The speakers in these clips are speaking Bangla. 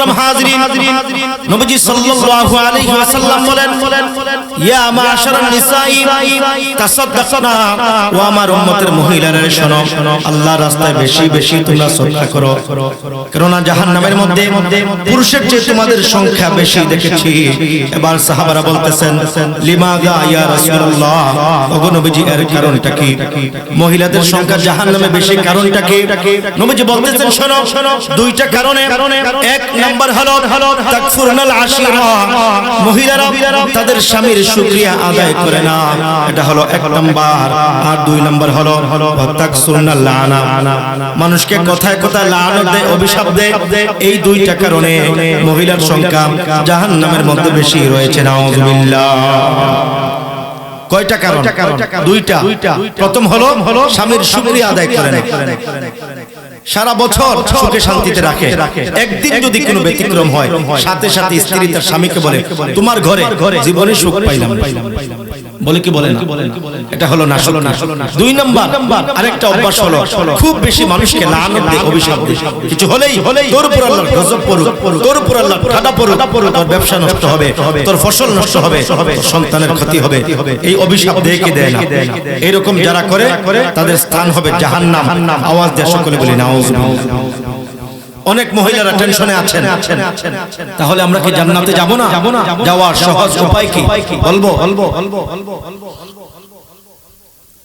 মুহতারাম হাজরিন, নবীজি সাল্লাল্লাহু আলাইহি ওয়াসাল্লাম বলেন, ইয়া মাশারান নিসাই, তাসাদদাকনা, ও আমার উম্মতের মহিলারা শোনো, আল্লাহর রাস্তায় বেশি বেশি তোমরা সদকা করো। কেননা জাহান্নামের মধ্যে পুরুষের চেয়ে তোমাদের সংখ্যা বেশি দেখেছি। এবার সাহাবারা বলতেছেন, লিমাগা ইয়া রাসূলুল্লাহ? ওগো নবীজি, এর কারণটা কি? মহিলাদের সংখ্যা জাহান্নামে বেশি কারণটা কি? নবীজি বলতেছেন, শোনো, দুইটা কারণে। এক নাম্বার হলো তাকফুরনাল আশিরা। মহিলারা তাদের স্বামীর শুকরিয়া আদায় করে না। এটা হলো এক নাম্বার। আর দুই নাম্বার হলো লানা। মানুষকে কথায় কথায় লানত দেয়, অভিশাপ দেয়। এই দুইটা কারণে মহিলার সংখ্যা জাহান্নামের মধ্যে বেশি রয়েছে, নাউজুবিল্লাহ। কয়টা কারণ? দুইটা। প্রথম হলো স্বামীর শুকরিয়া আদায় করে না। সারা বছর সুখে শান্তিতে রাখে। একদিন যদি কোনো ব্যতিক্রম হয় সাথে সাথে স্ত্রী তার স্বামীকে বলে তোমার ঘরে জীবনে সুখ পাইলাম। বলে কি বলে এটা হলো না হলো না হলো না দুই নাম্বার আরেকটা অভ্যাস হলো খুব বেশি মানুষকে লানত দিয়ে অভিশাপ দিয়ে কিছু হলেই হলেই তোর উপর আল্লাহ গজব পড়ুক তোর উপর আল্লাহ ঠাডা পড়ুক তোর ব্যবসা নষ্ট হবে তোর ফসল নষ্ট হবে তোর সন্তানের ক্ষতি হবে। এই অভিশাপ দিয়ে কি দেয় না। এরকম যারা করে তাদের স্থান হবে জাহান্নাম। আওয়াজ দিয়ে সকলে বলি না অনেক মহিলারা টেনশনে আছেন। তাহলে আমরা কি জান্নাতে যাব না? যাব না? যাওয়ার সহজ উপায় কি? বলব? বলব?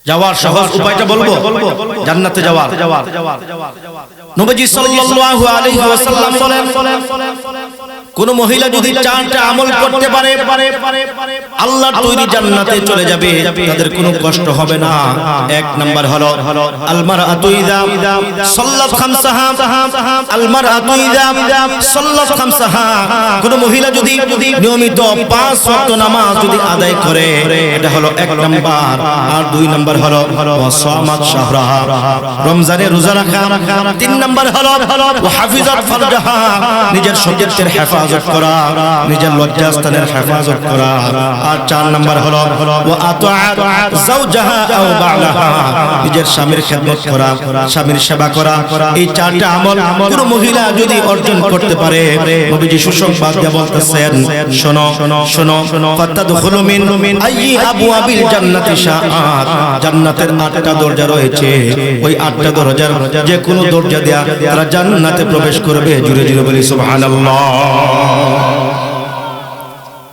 যাওয়ার সহজ উপায়টা বলব? জান্নাতে যাওয়ার। নবীজি সাল্লাল্লাহু আলাইহি ওয়াসাল্লাম বলেন কোন মহিলা যদি চারটা আমল করতে পারে আল্লাহর তৈরি জান্নাতে চলে যাবে তাদের কোনো কষ্ট হবে না। এক নাম্বার হলো আলমার আতুইদা সাল্লাত খামসাহা। আলমার আতুইদা সাল্লাত খামসাহা। কোন মহিলা যদি নিয়মিত পাঁচ ওয়াক্ত নামাজ যদি আদায় করে এটা হলো এক নাম্বার। আর দুই নাম্বার হলো ওয়াসামাত শাহরাহা। রমজানে রোজা রাখা। তিন নাম্বার হলো হাফিজাত ফারজাহা। নিজের সৌন্দর্যের হেফাজত হেফাজত করা, নিজের লজ্জাস্থানের হেফাজত করা। আর চার নাম্বার হলো ও আতাআত যাওজাহা আও বালাহা। নিজের স্বামীর খেদমত করা, স্বামীর সেবা করা। এই চারটা আমল কোন মহিলা যদি অর্জন করতে পারে, নবীজি সুসংবাদ দিয়ে বলতেছেন শোনো শোনো শোনো, ফাতাদখুলু মিন আইয়ি আবওয়াবিল জান্নাতি শাআত। জান্নাতের আটটা দরজা রয়েছে। ওই আটটা দরজার যে কোনো দরজা দেয়া তারা জান্নাতে প্রবেশ করবে জুড়ে জুড়ে বলি, সুবহানাল্লাহ।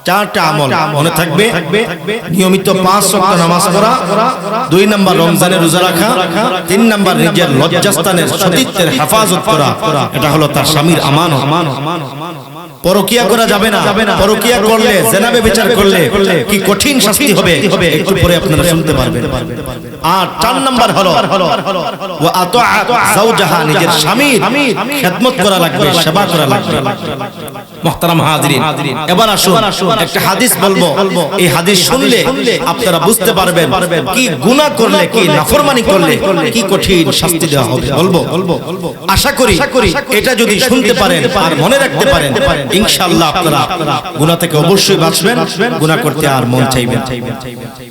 চারটা আমল মনে থাকবে? নিয়মিত পাঁচ সপ্তাহ নামাজ পড়া দুই নাম্বার রমজানের রোজা রাখা তিন নাম্বার নিজের লজ্জাস্থানের সতীত্বের হেফাজত করা। এটা হলো তার স্বামীর আমানো পরকিয়া করা যাবে না। পরকিয়া করলে জেনাবে বিচার করলে কি কঠিন শাস্তি হবে? একটু পরে আপনারা শুনতে পারবেন। আর চার নাম্বার হলো ও আতাআত যাওজাহা নিজের স্বামীর খেদমত করা লাগবে সেবা করা লাগবে। মুহতারাম হাজিরিন এবার আসুন একটা হাদিস বলব। এই হাদিস শুনলে আপনারা বুঝতে পারবেন কি গুনাহ করলে কি নাফরমানি করলে কি কঠিন শাস্তি দেওয়া হবে বলব। আশা করি এটা যদি শুনতে পারেন আর মনে রাখতে পারেন ইনশাআল্লাহ আপনারা গুনাহ থেকে অবশ্যই বাঁচবেন। গুনাহ করতে আর মন চাইবেন